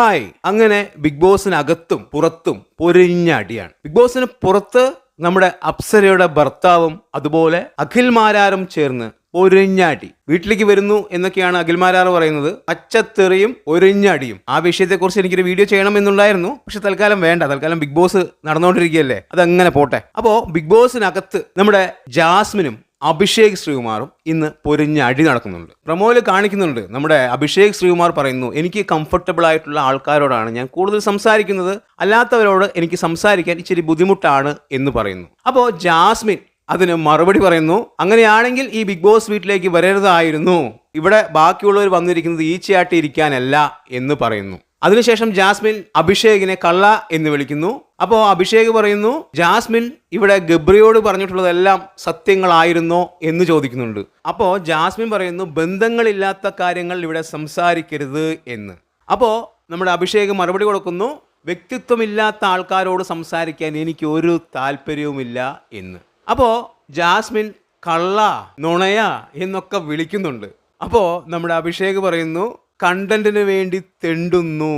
Hi. അങ്ങനെ big ബോസിനകത്തും പുറത്തും പൊരിഞ്ഞ അടിയാണ്. ബിഗ് ബോസിന് പുറത്ത് നമ്മുടെ അപ്സരയുടെ ഭർത്താവും അതുപോലെ അഖിൽമാരാരും ചേർന്ന് ഒരിഞ്ഞാടി വീട്ടിലേക്ക് വരുന്നു എന്നൊക്കെയാണ് അഖിൽമാരാർ പറയുന്നത്. പച്ചത്തെറിയും ഒരിഞ്ഞടിയും ആ വിഷയത്തെക്കുറിച്ച് എനിക്കൊരു വീഡിയോ ചെയ്യണം എന്നുണ്ടായിരുന്നു. പക്ഷെ തൽക്കാലം വേണ്ട. തൽക്കാലം ബിഗ് ബോസ് നടന്നുകൊണ്ടിരിക്കുകയല്ലേ അതങ്ങനെ പോട്ടെ. അപ്പോൾ ബിഗ് ബോസിനകത്ത് നമ്മുടെ ജാസ്മിനും അഭിഷേക് ശ്രീകുമാറും ഇന്ന് പൊരിഞ്ഞ അടി നടക്കുന്നുണ്ട്. പ്രമോയിൽ കാണിക്കുന്നുണ്ട്. നമ്മുടെ അഭിഷേക് ശ്രീകുമാർ പറയുന്നു എനിക്ക് കംഫർട്ടബിൾ ആയിട്ടുള്ള ആൾക്കാരോടാണ് ഞാൻ കൂടുതൽ സംസാരിക്കുന്നത്. അല്ലാത്തവരോട് എനിക്ക് സംസാരിക്കാൻ ഇച്ചിരി ബുദ്ധിമുട്ടാണ് എന്ന് പറയുന്നു. അപ്പോൾ ജാസ്മിൻ അതിന് മറുപടി പറയുന്നു അങ്ങനെയാണെങ്കിൽ ഈ ബിഗ് ബോസ് വീട്ടിലേക്ക് വരരുതായിരുന്നു. ഇവിടെ ബാക്കിയുള്ളവർ വന്നിരിക്കുന്നത് ഈച്ചയാട്ടി ഇരിക്കാനല്ല എന്ന് പറയുന്നു. അതിനുശേഷം ജാസ്മിൻ അഭിഷേകിനെ കള്ള എന്ന് വിളിക്കുന്നു. അപ്പോൾ അഭിഷേക് പറയുന്നു ജാസ്മിൻ ഇവിടെ ഗബ്രിയോട് പറഞ്ഞിട്ടുള്ളതെല്ലാം സത്യങ്ങളായിരുന്നോ എന്ന് ചോദിക്കുന്നുണ്ട്. അപ്പോൾ ജാസ്മിൻ പറയുന്നു ബന്ധങ്ങളില്ലാത്ത കാര്യങ്ങൾ ഇവിടെ സംസാരിക്കരുത് എന്ന്. അപ്പോൾ നമ്മുടെ അഭിഷേക് മറുപടി കൊടുക്കുന്നു വ്യക്തിത്വമില്ലാത്ത ആൾക്കാരോട് സംസാരിക്കാൻ എനിക്ക് ഒരു താല്പര്യവുമില്ല എന്ന്. അപ്പോൾ ജാസ്മിൻ കള്ള നുണയ എന്നൊക്കെ വിളിക്കുന്നുണ്ട്. അപ്പോൾ നമ്മുടെ അഭിഷേക് പറയുന്നു കണ്ടന്റിന് വേണ്ടി തെണ്ടുന്നു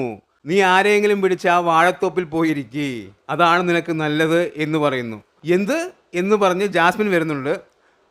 നീ ആരെങ്കിലും പിടിച്ച് ആ വാഴത്തോപ്പിൽ പോയിരിക്കേ. അതാണ് നിനക്ക് നല്ലത് എന്ന് പറയുന്നു. എന്ത് എന്ന് പറഞ്ഞ് ജാസ്മിൻ വരുന്നുണ്ട്.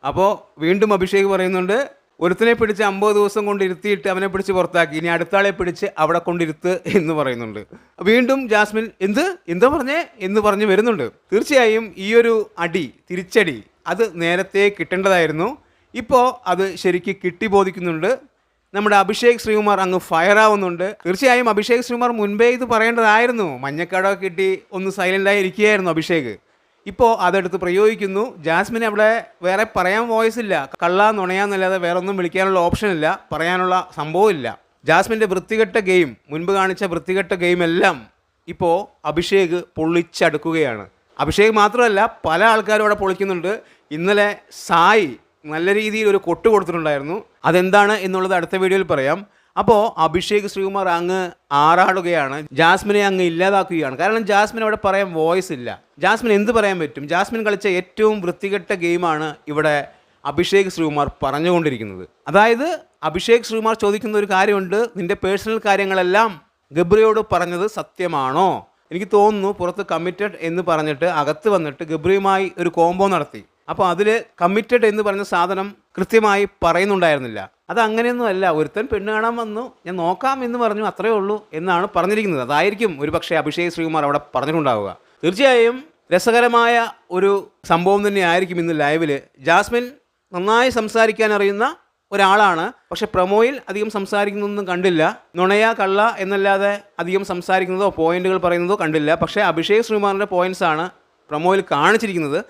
അപ്പോൾ വീണ്ടും അഭിഷേക് പറയുന്നുണ്ട് ഒരുത്തനെ പിടിച്ച് അമ്പത് ദിവസം കൊണ്ട് ഇരുത്തിയിട്ട് അവനെ പിടിച്ച് പുറത്താക്കി. ഇനി അടുത്ത ആളെ പിടിച്ച് അവിടെ കൊണ്ടിരുത്ത് എന്ന് പറയുന്നുണ്ട്. വീണ്ടും ജാസ്മിൻ എന്ത്? എന്താ പറഞ്ഞേ? എന്ന് പറഞ്ഞ് വരുന്നുണ്ട്. തീർച്ചയായും ഈ ഒരു അടി തിരിച്ചടി അത് നേരത്തെ കിട്ടേണ്ടതായിരുന്നു. ഇപ്പോൾ അത് ശരിക്ക് കിട്ടി ബോധിക്കുന്നുണ്ട്. നമ്മുടെ അഭിഷേക് ശ്രീകുമാർ അങ്ങ് ഫയർ ആവുന്നുണ്ട് തീർച്ചയായും അഭിഷേക് ശ്രീകുമാർ മുൻപേ ഇത് പറയേണ്ടതായിരുന്നു. മഞ്ഞക്കാടൊക്കെ കിട്ടി ഒന്ന് സൈലന്റായി ഇരിക്കുകയായിരുന്നു അഭിഷേക്. ഇപ്പോൾ അതെടുത്ത് പ്രയോഗിക്കുന്നു. ജാസ്മിൻ അവിടെ വേറെ പറയാൻ വോയിസ് ഇല്ല. കള്ള നുണയാന്നല്ലാതെ വേറെ ഒന്നും വിളിക്കാനുള്ള ഓപ്ഷൻ ഇല്ല. പറയാനുള്ള സംഭവമില്ല ജാസ്മിന്റെ വൃത്തികെട്ട ഗെയിം മുൻപ് കാണിച്ച വൃത്തികെട്ട ഗെയിമെല്ലാം ഇപ്പോൾ അഭിഷേക് പൊള്ളിച്ചടുക്കുകയാണ്. അഭിഷേക് മാത്രമല്ല പല ആൾക്കാരും അവിടെ പൊളിക്കുന്നുണ്ട്. ഇന്നലെ സായി നല്ല രീതിയിൽ ഒരു കൊട്ട് കൊടുത്തിട്ടുണ്ടായിരുന്നു. അതെന്താണ് എന്നുള്ളത് അടുത്ത വീഡിയോയിൽ പറയാം. അപ്പോൾ അഭിഷേക് ശ്രീകുമാർ അങ്ങ് ആറാടുകയാണ്. ജാസ്മിനെ അങ്ങ് ഇല്ലാതാക്കുകയാണ്. കാരണം ജാസ്മിൻ അവിടെ പറയാൻ വോയിസ് ഇല്ല. ജാസ്മിൻ എന്ത് പറയാൻ പറ്റും? ജാസ്മിൻ കളിച്ച ഏറ്റവും വൃത്തികെട്ട ഗെയിമാണ് ഇവിടെ അഭിഷേക് ശ്രീകുമാർ പറഞ്ഞുകൊണ്ടിരിക്കുന്നത്. അതായത് അഭിഷേക് ശ്രീകുമാർ ചോദിക്കുന്ന ഒരു കാര്യമുണ്ട്. നിന്റെ പേഴ്സണൽ കാര്യങ്ങളെല്ലാം ഗബ്രിയോട് പറഞ്ഞത് സത്യമാണോ? എനിക്ക് തോന്നുന്നു പുറത്ത് കമ്മിറ്റഡ് എന്ന് പറഞ്ഞിട്ട് അകത്ത് വന്നിട്ട് ഗബ്രിയുമായി ഒരു കോംബോ നടത്തി. അപ്പോൾ അതിൽ കമ്മിറ്റഡ് എന്ന് പറഞ്ഞ സാധനം കൃത്യമായി പറയുന്നുണ്ടായിരുന്നില്ല. അത് അങ്ങനെയൊന്നും അല്ല. ഒരുത്തൻ പെണ്ണ് കാണാൻ വന്നു ഞാൻ നോക്കാം എന്ന് പറഞ്ഞു അത്രയേ ഉള്ളൂ എന്നാണ് പറഞ്ഞിരിക്കുന്നത്. അതായിരിക്കും ഒരു പക്ഷേ അഭിഷേക് ശ്രീകുമാർ അവിടെ പറഞ്ഞിട്ടുണ്ടാവുക. തീർച്ചയായും രസകരമായ ഒരു സംഭവം തന്നെയായിരിക്കും ഇന്ന് ലൈവിൽ ജാസ്മിൻ നന്നായി സംസാരിക്കാൻ അറിയുന്ന ഒരാളാണ്. പക്ഷെ പ്രൊമോയിൽ അധികം സംസാരിക്കുന്നതൊന്നും കണ്ടില്ല. നുണയ കള്ള എന്നല്ലാതെ അധികം സംസാരിക്കുന്നതോ പോയിന്റുകൾ പറയുന്നതോ കണ്ടില്ല. പക്ഷേ അഭിഷേക് ശ്രീകുമാറിന്റെ പോയിന്റ്സാണ് പ്രൊമോയിൽ കാണിച്ചിരിക്കുന്നത്.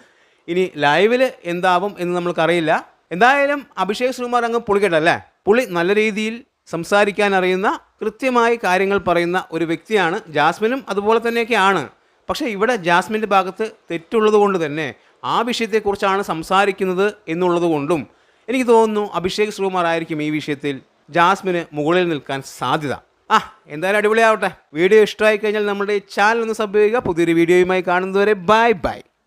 ഇനി ലൈവിൽ എന്താവും എന്ന് നമ്മൾക്കറിയില്ല. എന്തായാലും അഭിഷേക് ശ്രീകുമാർ അങ്ങ് പൊളിക്കട്ടല്ലേ പുളി നല്ല രീതിയിൽ സംസാരിക്കാൻ അറിയുന്ന കൃത്യമായി കാര്യങ്ങൾ പറയുന്ന ഒരു വ്യക്തിയാണ് ജാസ്മിനും അതുപോലെ തന്നെയൊക്കെയാണ്. പക്ഷേ ഇവിടെ ജാസ്മിന്റെ ഭാഗത്ത് തെറ്റുള്ളത് കൊണ്ട് തന്നെ ആ വിഷയത്തെക്കുറിച്ചാണ് സംസാരിക്കുന്നത് എന്നുള്ളത് കൊണ്ടും എനിക്ക് തോന്നുന്നു അഭിഷേക് ശ്രീകുമാർ ആയിരിക്കും ഈ വിഷയത്തിൽ ജാസ്മിന് മുകളിൽ നിൽക്കാൻ സാധ്യത. ആ എന്തായാലും അടിപൊളിയാവട്ടെ. വീഡിയോ ഇഷ്ടമായി കഴിഞ്ഞാൽ നമ്മുടെ ചാനൽ ഒന്ന് സബ് ചെയ്യുക. പുതിയൊരു വീഡിയോയുമായി കാണുന്നതുവരെ ബൈ ബൈ.